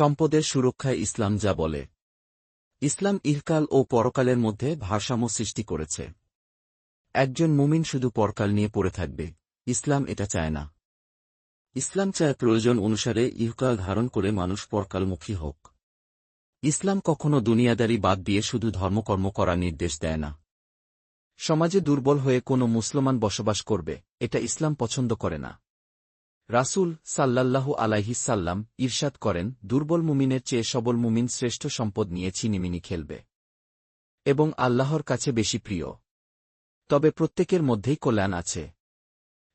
সম্পদের সুরক্ষায় ইসলাম যা বলে। ইসলাম ইহকাল ও পরকালের মধ্যে ভারসাম্য সৃষ্টি করেছে। একজন মুমিন শুধু পরকাল নিয়ে পড়ে থাকবে, ইসলাম এটা চায় না। ইসলাম চায় প্রয়োজন অনুসারে ইহকাল ধারণ করে মানুষ পরকালমুখী হোক। ইসলাম কখনো দুনিয়াদারি বাদ দিয়ে শুধু ধর্মকর্ম করার নির্দেশ দেয় না। সমাজে দুর্বল হয়ে কোনো মুসলমান বসবাস করবে, এটা ইসলাম পছন্দ করে না। রাসূল সাল্লাল্লাহু আলাইহিসাল্লাম ঈর্ষাদ করেন, দুর্বল মুমিনের চেয়ে সবল মুমিন শ্রেষ্ঠ সম্পদ নিয়ে ছিনিমিনি খেলবে এবং আল্লাহর কাছে বেশি প্রিয়। তবে প্রত্যেকের মধ্যেই কল্যাণ আছে।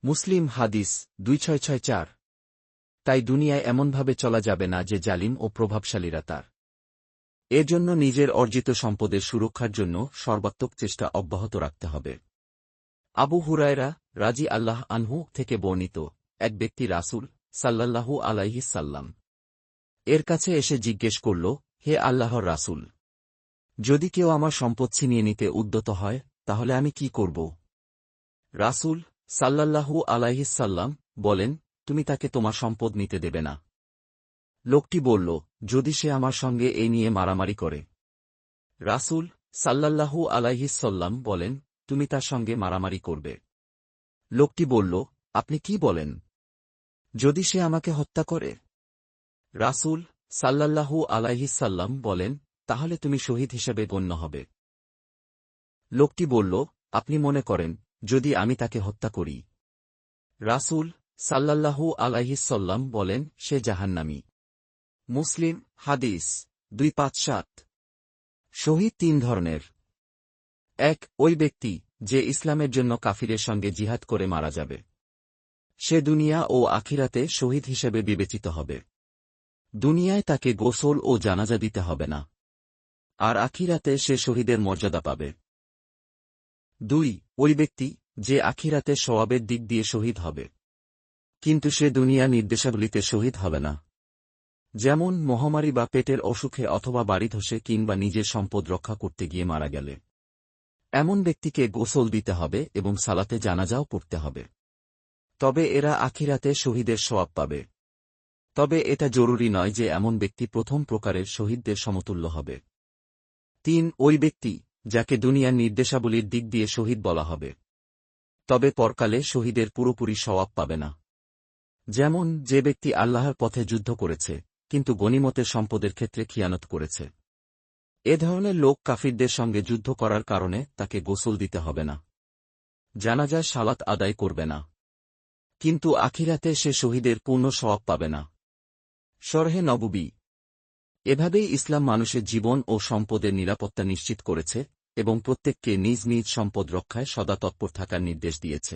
মুসলিম হাদিস দুই ছয় ছয় চার। তাই দুনিয়ায় এমনভাবে চলা যাবে না যে জালিম ও প্রভাবশালীরা তার। এজন্য নিজের অর্জিত সম্পদের সুরক্ষার জন্য সর্বাত্মক চেষ্টা অব্যাহত রাখতে হবে। আবু হুরায়রা রাজি আল্লাহ আনহু থেকে বর্ণিত এক ব্যক্তি রাসুল রাসূল সাল্লাল্লাহু আলাইহিসাল্লাম এর কাছে এসে জিজ্ঞেস করল, হে আল্লাহর রাসূল, যদি কেউ আমার সম্পদ ছিনিয়ে নিতে উদ্যত হয়, তাহলে আমি কি করব? রাসূল সাল্লাল্লাহু আলাইহিসাল্লাম বলেন, তুমি তাকে তোমার সম্পদ নিতে দেবে না। লোকটি বলল, যদি সে আমার সঙ্গে এই নিয়ে মারামারি করে। রাসূল সাল্লাল্লাহু আলাইহিসাল্লাম বলেন, তুমি তার সঙ্গে মারামারি করবে। লোকটি বলল, আপনি কি বলেন? যদি সে আমাকে হত্যা করে। রাসূল সাল্লাল্লাহু আলাইহিসাল্লাম বলেন, তাহলে তুমি শহীদ হিসেবে গণ্য হবে। লোকটি বলল, আপনি মনে করেন, যদি আমি তাকে হত্যা করি। রাসূল সাল্লাল্লাহু আলাইহিসাল্লাম বলেন, সে জাহান্নামী। মুসলিম হাদিস, দুই পাঁচ সাত। শহীদ তিন ধরনের। এক, ওই ব্যক্তি যে ইসলামের জন্য কাফিরের সঙ্গে জিহাদ করে মারা যাবে। সে দুনিয়া ও আখিরাতে শহীদ হিসেবে বিবেচিত হবে। দুনিয়ায় তাকে গোসল ও জানাজা দিতে হবে না। আর আখিরাতে সে শহীদের মর্যাদা পাবে। দুই, ওই ব্যক্তি যে আখিরাতে সওয়াবের দিক দিয়ে শহীদ হবে। কিন্তু সে দুনিয়া নির্দেশাবলীতে শহীদ হবে না। যেমন মহামারী বা পেটের অসুখে অথবা বাড়ি ধসে কিংবা নিজের সম্পদ রক্ষা করতে গিয়ে মারা গেলে। এমন ব্যক্তিকে গোসল দিতে হবে এবং সালাতে জানাজাও পড়তে হবে। তবে এরা আখিরাতে শহীদের সোয়াব পাবে। তবে এটা জরুরি নয় যে এমন ব্যক্তি প্রথম প্রকারের শহীদদের সমতুল্য হবে। তিন, ওই ব্যক্তি যাকে দুনিয়ার নির্দেশাবলীর দিক দিয়ে শহীদ বলা হবে। তবে পরকালে শহীদের পুরোপুরি সওয়াব পাবে না। যেমন, যে ব্যক্তি আল্লাহর পথে যুদ্ধ করেছে, কিন্তু গনিমতের সম্পদের ক্ষেত্রে খিয়ানত করেছে। এ ধরনের লোক কাফিরদের সঙ্গে যুদ্ধ করার কারণে তাকে গোসল দিতে হবে না। জানাজায় সালাত আদায় করবে না। কিন্তু আখিরাতে সে শহীদের পূর্ণ সওয়াব পাবে না। সরহে নববী। এভাবেই ইসলাম মানুষের জীবন ও সম্পদের নিরাপত্তা নিশ্চিত করেছে এবং প্রত্যেককে নিজ নিজ সম্পদ রক্ষায় সদা তৎপর থাকার নির্দেশ দিয়েছে।